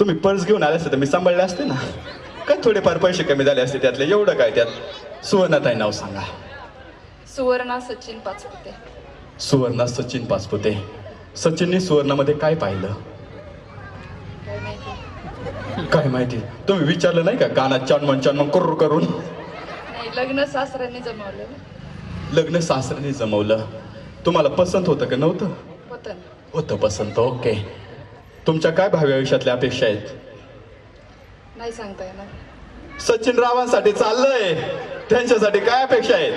तुम्ही पर्स घेऊन आले असते तर मी सांभाळले असते ना. काय थोडेफार पैसे कमी झाले असते त्यातले? एवढं काय त्यात? सुवर्णाताई नाव सांगा. सुवर्णा सचिन पाचपुते. सुवर्णा सचिन पाचपुते. सचिनने सुवर्णामध्ये काय पाहिलं? काय माहिती. तुम्ही विचारलं नाही का कानात चानमन चानमन करू करून? लग्न सासऱ्यांनी जमवलं लग्न सासऱ्याने जमवलं. तुम्हाला पसंत होतं का नव्हतं. होतं पसंत ओके. तुमच्या काय भावी आयुष्यातल्या अपेक्षा आहेत? नाही सांगता येणार. सचिन रावांसाठी चाललंय. त्यांच्यासाठी काय अपेक्षा आहेत.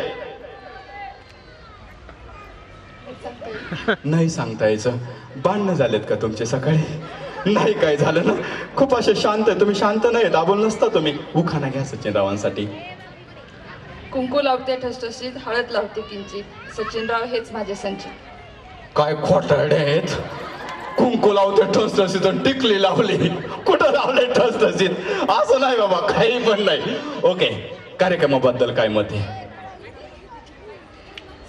नाही सांगता यायचं. भांडणं झालेत का तुमचे सकाळी? नाही काय झालं ना? खूप असे शांत आहे तुम्ही शांत नाही दाबून नसता तुम्ही. उखाणा घ्या सचिन रावांसाठी. कुंकू लावते ठसठसीत हळद लावते किंचित. सचिनराव हेच माझे संचित. काय खोटारडे आहेत? कुंकू लावते ठसठसीत टिकली लावली. कुठं लावले ठसठसीत असं नाही बाबा काही पण नाही. ओके कार्यक्रमाबद्दल काय मत आहे?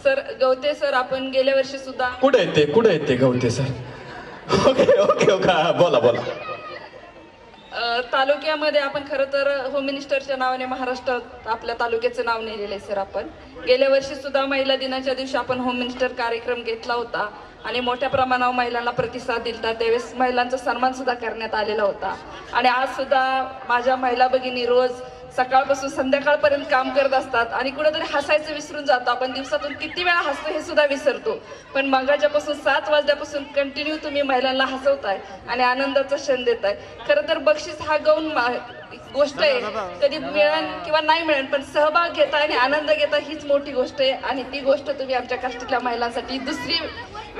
सर गवते सर आपण गेल्या वर्षी सुद्धा कुठे आहेत ते? कुठे आहेत ते गवते सर? Okay okay okay. बोला बोला. अ, तालुक्यामध्ये आपण खरं तर होम मिनिस्टरच्या नावाने महाराष्ट्रात आपल्या तालुक्याचं नाव नेलेलं आहे सर आपण. गेल्या वर्षी सुद्धा महिला दिनाच्या दिवशी आपण होम मिनिस्टर कार्यक्रम घेतला होता. आणि मोठ्या प्रमाणावर महिलांना प्रतिसाद दिलता. त्यावेळेस महिलांचा सन्मान सुद्धा करण्यात आलेला होता. आणि आज सुद्धा माझ्या महिला भगिनी रोज सकाळपासून संध्याकाळपर्यंत काम करत असतात आणि कुठेतरी हसायचं विसरून जातो. आपण दिवसातून किती वेळा हसतो हे सुद्धा विसरतो. पण मगाच्यापासून सात वाजल्यापासून कंटिन्यू तुम्ही महिलांना हसवताय आणि आनंदाचा क्षण देताय. खरं तर बक्षीस हा गौण गोष्ट आहे. कधी मिळेल किंवा नाही मिळेल पण सहभाग घेता आणि आनंद घेता हीच मोठी गोष्ट आहे. आणि ती गोष्ट तुम्ही आमच्या कष्टातल्या महिलांसाठी दुसरी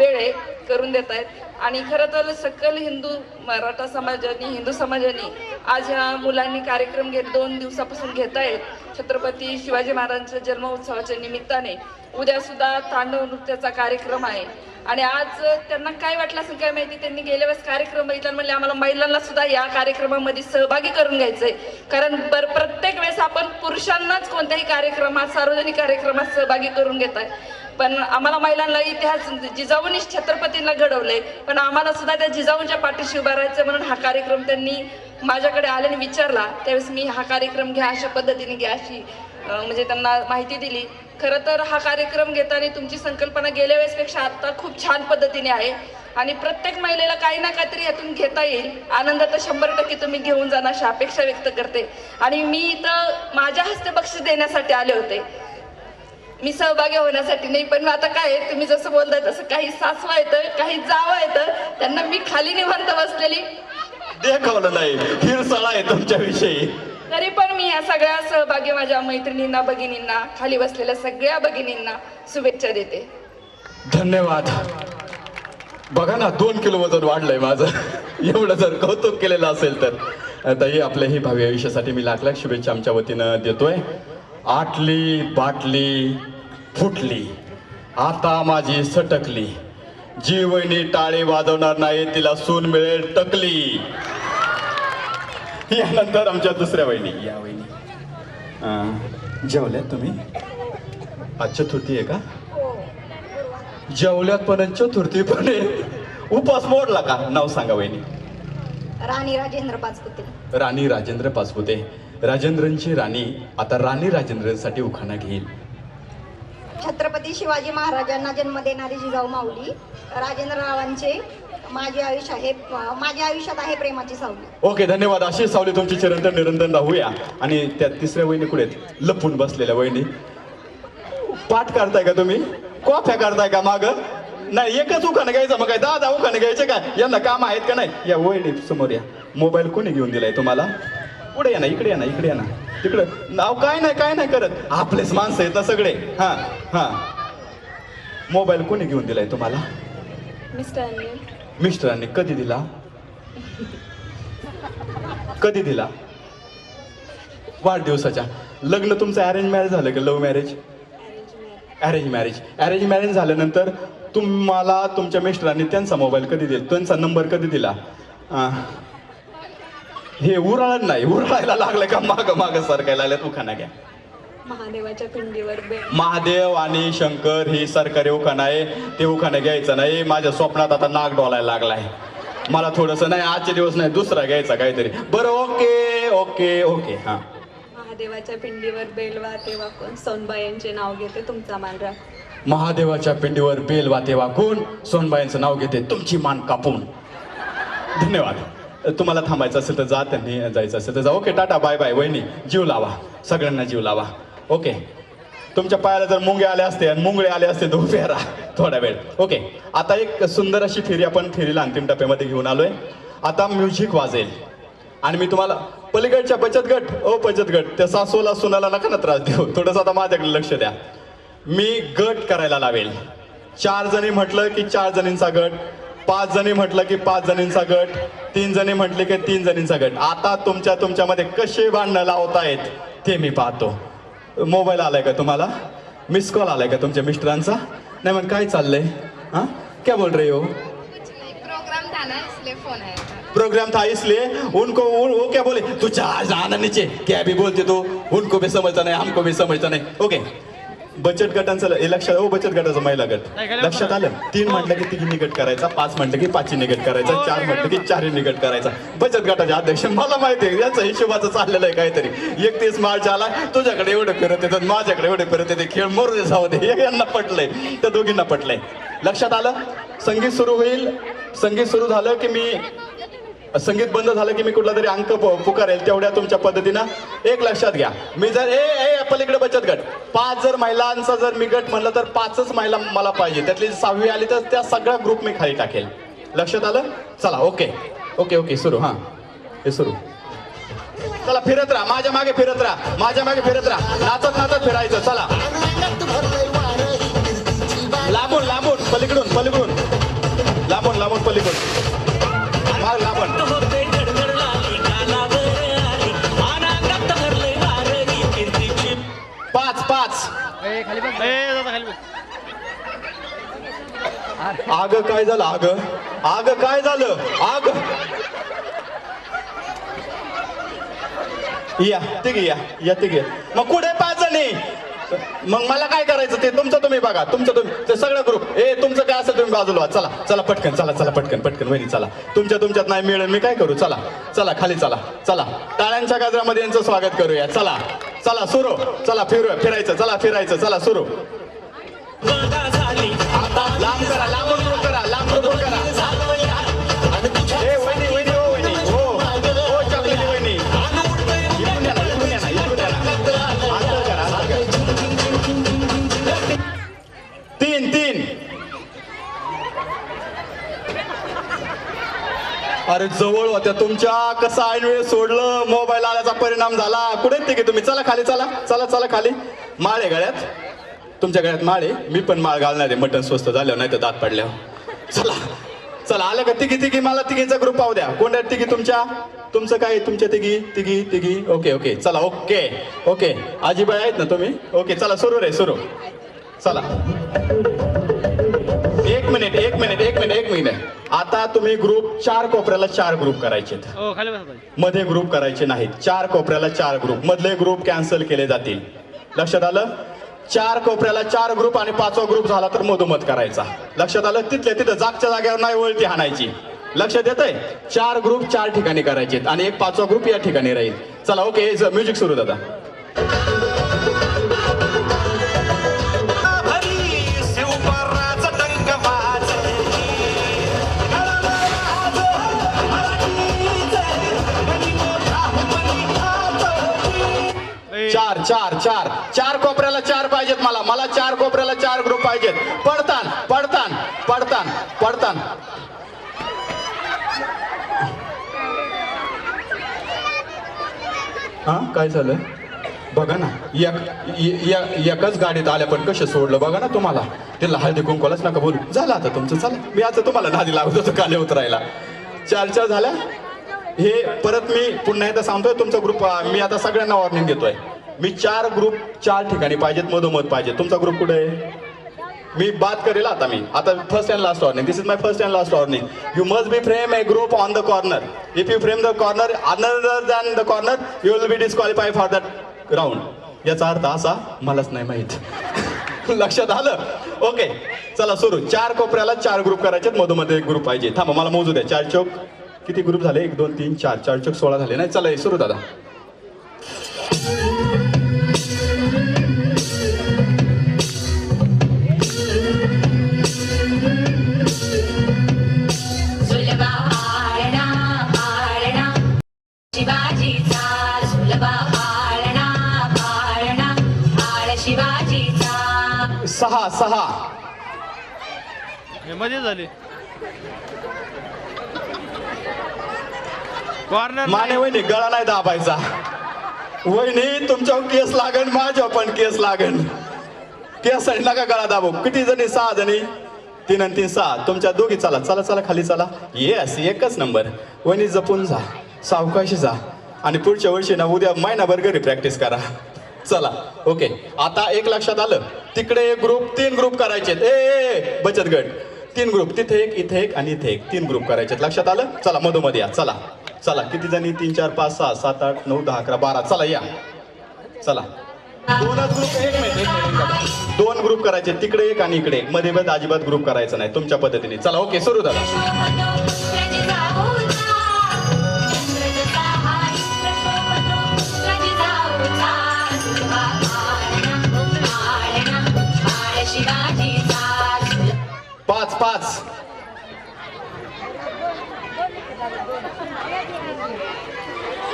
वेळ आहे करून देत आहेत. आणि खरं तर सकल हिंदू मराठा समाजाने हिंदू समाजाने आज ह्या मुलांनी कार्यक्रम घेत दोन दिवसापासून घेत आहेत. छत्रपती शिवाजी महाराजांच्या जन्मोत्सवाच्या निमित्ताने उद्यासुद्धा तांडव नृत्याचा कार्यक्रम आहे. आणि आज त्यांना काय वाटलं असं काय माहिती? त्यांनी गेल्या वेळेस कार्यक्रम बघितला म्हणले आम्हाला महिलांना सुद्धा या कार्यक्रमामध्ये सहभागी करून घ्यायचंय. कारण बर प्रत्येक वेळेस आपण पुरुषांनाच कोणत्याही कार्यक्रमात सार्वजनिक कार्यक्रमात सहभागी करून घेत आहे. पण आम्हाला महिलांना इतिहास जिजाऊंनी छत्रपतींना घडवलंय. पण आम्हाला सुद्धा त्या जिजाऊंच्या पाठीशी उभा राहायचं म्हणून हा कार्यक्रम त्यांनी माझ्याकडे आल्याने विचारला. त्यावेळेस मी हा कार्यक्रम घ्या अशा पद्धतीने घ्या अशी म्हणजे त्यांना माहिती दिली. खरं तर हा कार्यक्रम घेताना तुमची संकल्पना गेल्या वेळेसपेक्षा आत्ता खूप छान पद्धतीने आहे. आणि प्रत्येक महिलेला काही ना काहीतरी यातून घेता येईल. आनंद तर शंभर टक्के तुम्ही घेऊन जाणार अशी अपेक्षा व्यक्त करते. आणि मी इथं माझ्या हस्ते बक्षीस देण्यासाठी आले होते. मी सहभागी होण्यासाठी नाही पण आता काय तुम्ही जसं बोलताय तसं काही सासवा येतं काही जावं येतं. त्यांना मी खाली निवांत बसलेली. देखावलं नाही हिरसाळा आहे तुमच्याविषयी. तरी पण मी या सगळ्या सहभागी माझ्या मैत्रिणींना भगिनींना खाली बसलेल्या सगळ्या भगिनींना शुभेच्छा देते. धन्यवाद. बघा ना दोन किलो वजन वाढलंय माझं. एवढं जर कौतुक केलेलं असेल तर. आता ही आपल्या ही भावी आयुष्यासाठी मी लाख लाख शुभेच्छा आमच्या वतीनं देतोय. आटली बाटली फुटली. आता माझी सटकली. जी वहिनी टाळे वाजवणार नाही तिला सून मिळेल टकली. यानंतर आमच्या दुसऱ्या वहिनी. या वहिनी. अं, जेवल्यात तुम्ही? आज चतुर्थी आहे का? जेवल्यात पण चतुर्थी पण आहे. उपास मोडला का? नाव सांगा वहिनी. राणी राजेंद्र पाचपुते. राणी राजेंद्र पाचपुते. राजेंद्रनची राणी आता राणी राजेंद्रसाठी उखाणा घेईल. छत्रपती शिवाजी महाराजांना जन्म देणारी जिजाऊ माऊली राजेंद्र रावांचे माझे आयुष्य आहे माझ्या आयुष्यात आहे प्रेमाची सावली. ओके धन्यवाद. अशी सावली तुमची चिरंतन निरंतर राहूया. आणि त्या तिसऱ्या वहिनी कुठे आहेत? लपून बसलेल्या वहिनी. पाठ काढताय का तुम्ही? कॉफ्या काढताय का माग? नाही एकच उखाणं घ्यायचं मग काय? दहा दहा उखाणं घ्यायचे काय यांना काम आहेत का नाही? या वहिनी समोर या. मोबाईल कोणी घेऊन दिलाय तुम्हाला? पुढे या ना इकडे या ना इकडे या ना. तिकडं. नाव काय नाही काय नाही करत. आपलेच माणसं आहेत ना सगळे. हा हा. मोबाईल कोणी घेऊन दिलाय तुम्हाला? मिस्टर मिस्टरांनी कधी दिला? कधी दिला? वाढदिवसाच्या. लग्न तुमचं अरेंज मॅरेज झालं का love marriage arrange marriage arrange marriage झाल्यानंतर तुम्हाला तुमच्या मिस्टरांनी त्यांचा मोबाईल कधी दिला? त्यांचा नंबर कधी दिला? हे उराळत नाही उराळायला लागलं का माग माग सरकायला लागल्यात उखाणा घ्या. महादेवाच्या पिंडीवर बे महादेव आणि शंकर ही सरकारी उखाणं आहे. ते उखाणं घ्यायचं नाही. माझ्या स्वप्नात आता नाग डोलायला लागलाय. मला थोडस नाही आजचे दिवस नाही दुसरा घ्यायचा काहीतरी. बरं ओके ओके ओके हा. महादेवाच्या पिंडीवर बेलवा तेव्हा कोण? सोनबाई यांचे नाव घेते तुमचा मान राख महादेवाच्या पिंडीवर बेल वाते वाकून सोनबाईंचं नाव घेते तुमची मान कापून. धन्यवाद. तुम्हाला थांबायचं असेल तर जा त्यांनी जायचं असेल तर जा. ओके टाटा बाय बाय वहिनी. जीव लावा. सगळ्यांना जीव लावा. ओके तुमच्या पायाला जर मुंगे आले असते आणि मुंगळे आले असते तर उभे राहा. थोडा वेळ. ओके आता एक सुंदर अशी फेरी आपण फेरीला अंतिम टप्प्यामध्ये घेऊन आलोय. आता म्युझिक वाजेल. आणि मी तुम्हाला पलीकडच्या बचत गट ओ बचत गट त्या सासूला सुनाला नका ना त्रास देऊ. थोडंसं आता माझ्याकडे लक्ष द्या. मी गट करायला लावेल. चार जणी म्हटलं की चार जणींचा गट. पाच जणी म्हटलं की पाच जणींचा गट तीन जणी म्हटले की तीन जणींचा गट. आता तुमच्या तुमच्यामध्ये कसे भांडणं लावतायत ते मी पाहतो. मोबाईल आलाय का तुम्हाला? मिस कॉल आलाय का तुमच्या मिस्टरांचा? नाही मग काय चाललंय? हा? क्या बोल रही हो? प्रोग्राम था ना इसलिए फोन आया था प्रोग्राम था इसलिए उनको उन, वो क्या बोले? तू चार जाना नीचे क्या भी बोलते तू? उनको भी समझता नहीं हमको भी समझता नहीं. ओके बचत गटांचं हे लक्षात हो बचत गटाचा महिला गट. लक्षात आलं? तीन म्हटलं की तिघी गट करायचा पाच म्हटलं की पाचही निगट करायचा चार म्हटलं की चारही निगट करायचा. बचत गटाचे अध्यक्ष मला माहिती आहे याचा हिशोबाचं चाललेलं आहे काहीतरी. एकतीस मार्च आला तुझ्याकडे एवढं फिरत येतात माझ्याकडे एवढे फिरत येते खेळ मरू जाऊ दे. हे यांना पटलंय त्या दोघींना पटलंय. लक्षात आलं? संगीत सुरू होईल. संगीत सुरू झालं की मी संगीत बंद झालं की मी कुठला तरी अंक पुकारेल तेवढ्या तुमच्या पद्धतीनं एक लक्षात घ्या. मी जर ए ए पलीकडे बचत गट. पाच जर महिलांचा जर मी गट म्हणलं तर पाचच महिला मला पाहिजे. त्यातली सहावी आली तर त्या सगळ्या ग्रुप मी खाली टाकेल. लक्षात आलं? चला ओके. ओके ओके सुरू हां. हे सुरू. चला फिरत राहा. माझ्या मागे फिरत राहा. माझ्या मागे फिरत राहा. नाचत नाचत फिरायचं. चला. लांबून लांबून पलीकडून पलीकडून. लांबून लांबून पलीकडून. वारली कीर्तीची पाच पाच. आग काय झालं आग? आग काय झालं? आग? या तिघी या या तिघी. मग कुठे पाच जणी? मग मला काय करायचं ते तुमचं तुम्ही बघा तुमचं तुम्ही ते सगळं ग्रुप ए तुमचं काय असेल तुम्ही बाजूला चला चला पटकन चला चला पटकन पटकन वहिनी चला. तुमच्या तुमच्यात नाही मिळेल मी काय करू? चला चला खाली चला चला. टाळ्यांच्या गजरामध्ये यांचं स्वागत करूया. चला चला सुरू. चला फिरू फिरायचं चला फिरायचं चला सुरू. आता लांब करा लांब अरे जवळ होत्या. तुमच्या कसं ऐन वेळ सोडलं मोबाईल आल्याचा परिणाम झाला. कुठे ते की तुम्ही? चला खाली चला. चला चला खाली. माळ आहे गळ्यात. तुमच्या गळ्यात माळ. आहे मी पण माळ घालणार आहे. मटण स्वस्त झालं नाही तर दात पडल्यावर. चला. चला आलं का तिघी तिघी? मला तिघींचा ग्रुप पाहू द्या. कोणत्या तिघी तुमच्या? तुमचं काय तुमच्या तिघी तिघी तिघी? ओके ओके चला ओके ओके आजीबाई आहेत ना तुम्ही? ओके चला सुरू रे सुरू. चला. मिनिट एक मिनिट एक मिनिट एक मिनिट. आता तुम्ही ग्रुप चार कोपऱ्याला चार ग्रुप करायचे मध्ये ग्रुप करायचे नाहीत. चार कोपऱ्याला चार ग्रुप मधले ग्रुप कॅन्सल केले जातील. लक्षात आलं? चार कोपऱ्याला चार ग्रुप आणि पाचवा ग्रुप झाला तर मधोमध करायचा. लक्षात आलं? तिथल्या तिथं जागच्या जागेवर नाही वळती हाणायची. लक्षात येत आहे चार ग्रुप चार ठिकाणी करायचे आणि एक पाचवा ग्रुप या ठिकाणी राहील. चला ओके म्युझिक सुरू दादा. चार चार चार. चार कोपऱ्याला चार पाहिजेत मला. मला चार कोपऱ्याला चार ग्रुप पाहिजेत. पडतान पडतान पडतान पडतान. हा काय झालं बघा ना एक एकच गाडीत आल्या पण कसे सोडलं? बघा ना तुम्हाला. ते हळदी कुंकवालाच नका बोलू. झालं आता तुमचं चला. मी आता तुम्हाला नादी लागत होतो काले उतरायला. चार झाल्या. हे परत मी पुन्हा एकदा सांगतोय तुमचा ग्रुप मी आता सगळ्यांना वॉर्निंग देतोय. मी चार ग्रुप चार ठिकाणी पाहिजेत मधोमध पाहिजे तुमचा ग्रुप कुठे आहे? मी बात करेल आता मी. आता first and last warning this is my first and last warning you must be frame a group on the corner if you frame the corner another than the corner you will be disqualify for that round याचा अर्थ असा मलाच नाही माहीत. लक्षात आलं? Okay चला सुरू. चार कोपऱ्याला चार ग्रुप करायचे मधोमध्ये एक ग्रुप पाहिजे. थांबा मला मोजू द्या. चार चौक. किती ग्रुप झाले? एक दोन तीन चार. चार चौक सोळा झाले नाही? चला हे सुरू दादा. सहा. मध्ये झाले. कॉर्नर माने वहिनी गळा नाही दाबायचा. वहिनी तुमच्यावर केस लागन माझ्या पण केस लागन. केस आणि नका गळा दाबू. किती जणी? सहा जणी. तीन आणि तीन सहा. तुमच्या दोघी चला. चला चला खाली चला. येस एकच नंबर वहिनी जपून जा. सावकाशी जा. आणि पुढच्या वर्षी ना उद्या महिनाभर घरी प्रॅक्टिस करा. चला ओके. आता एक लक्षात आलं. तिकडे एक ग्रुप तीन ग्रुप करायचे ए, बचत गट. तीन ग्रुप तिथे एक इथे एक आणि इथे एक. तीन ग्रुप करायचे लक्षात आलं? चला मधोमध्ये या. चला. चला किती जणी? तीन चार पाच सहा सात आठ नऊ दहा अकरा बारा. चला या. चला. दोनच ग्रुप एक मिनिट दोन ग्रुप करायचे तिकडे एक आणि इकडे एक. मध्ये मध्ये अजिबात ग्रुप करायचा नाही. तुमच्या पद्धतीने. चला ओके सुरू दादा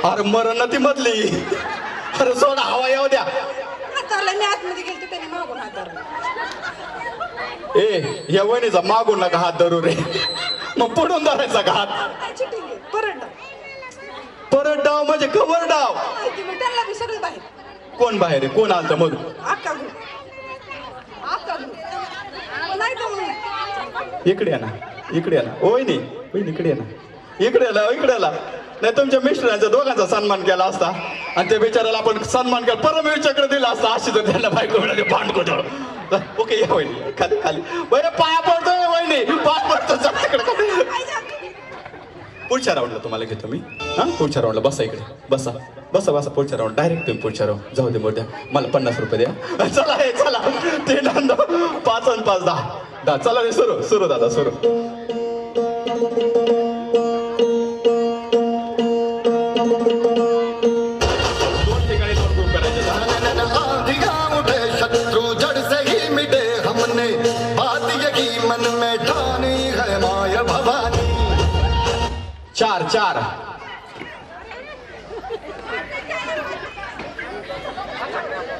अरे मरण ती मधली. अरे सोडा हवा येऊ द्या. हातारला मी आतमध्ये गेलते त्याने मागून हातारला. ए या वहिनीचा मागून नका हात धरू रे. मग पडून धरायचा का हात? परत डाव. परत डाव म्हणजे कवर डाव त्यांना सगळे बाहेर. कोण बाहेर आहे? कोण आलतं मधून? अक्का अक्का नाही इकडे या ना. इकडे या ना. नाही वहिनी इकडे या ना. इकडे आला इकडे आला. नाही तुमच्या मिस्टरांचा दोघांचा सन्मान केला असता. आणि त्या बिचाराला आपण सन्मान केला. परमवीर चक्र दिला असता. अशी तर त्यांना बायको मिळाली भांडकोट ओके या वहिनी. खाली खाली. बरं पाया पडतोय वहिनी. पाय पडतो पुढच्या राऊंडला तुम्हाला घेतो मी. हा? पुढच्या राऊंडला बसा इकडे. बसा. बसा बसा. पुढच्या राऊंड डायरेक्ट तुम्ही पुढच्या राऊंड जाऊ दे मोठ्या. मला पन्नास रुपये द्या. चला हे चला. तीन आणि पाच आणि पाच दहा. दहा. चला रे सुरू. सुरू दादा सुरू.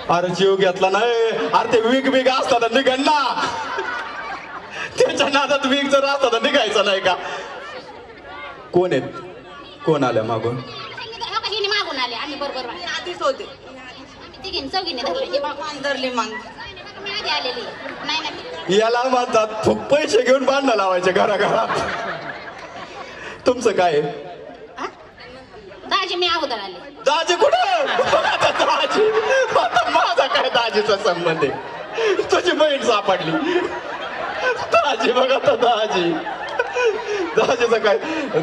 अरे जीव घेतला नाही. अरे ते वीक बिग असतात निघण ना त्याच्या नादात वीक जर असतात तर निघायचं नाही का? कोण आहेत? कोण मागून? मागून आले? आम्ही बरोबर आधीच होते तिघीने चौघीने धरले हे मागून मांजरली मांग मी आधी आलेली. नाही नाही. याला म्हणतात पैसे घेऊन भांडणं लावायचे घराघरात. तुमचं काय आहे? दाजी मी अगोदर आले. दाजी कुठं? आता दाजी. आता माझा काय दाजीचा संबंध आहे? तुझी बहीण सापडली. दाजी बघ आता दाजी. दाजीचं काय?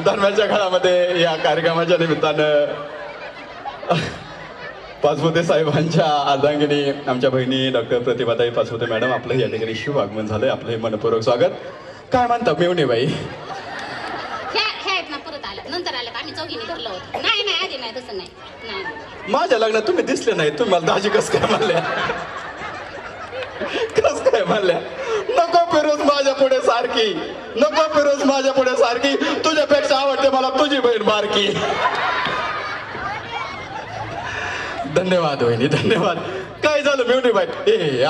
दरम्यानच्या काळामध्ये या कार्यक्रमाच्या निमित्तानं पाचपुते साहेबांच्या अर्धांगिनी आमच्या बहिणी डॉक्टर प्रतिभाताई पाचपुते मॅडम आपलं या ठिकाणी शुभ आगमन झालंय. आपलं मनपूर्वक स्वागत. काय म्हणता मेवणी बाई? आहेत नंतर आम्ही चौघीने धरलं होतं. नाही नाही आधी नाही तसं नाही. नाही माझ्या लग्नात तुम्ही दिसले नाही. तुम्ही मला दाजी कस काय म्हणल्या? कस काय म्हणल्या? नको फिरोज माझ्या पुढे सारखी. नको फिरोज माझ्या पुढे सारखी. तुझ्यापेक्षा आवडते मला तुझी बहीण बारकी. धन्यवाद वहिनी धन्यवाद. काय झालं ब्युटी बाई? ए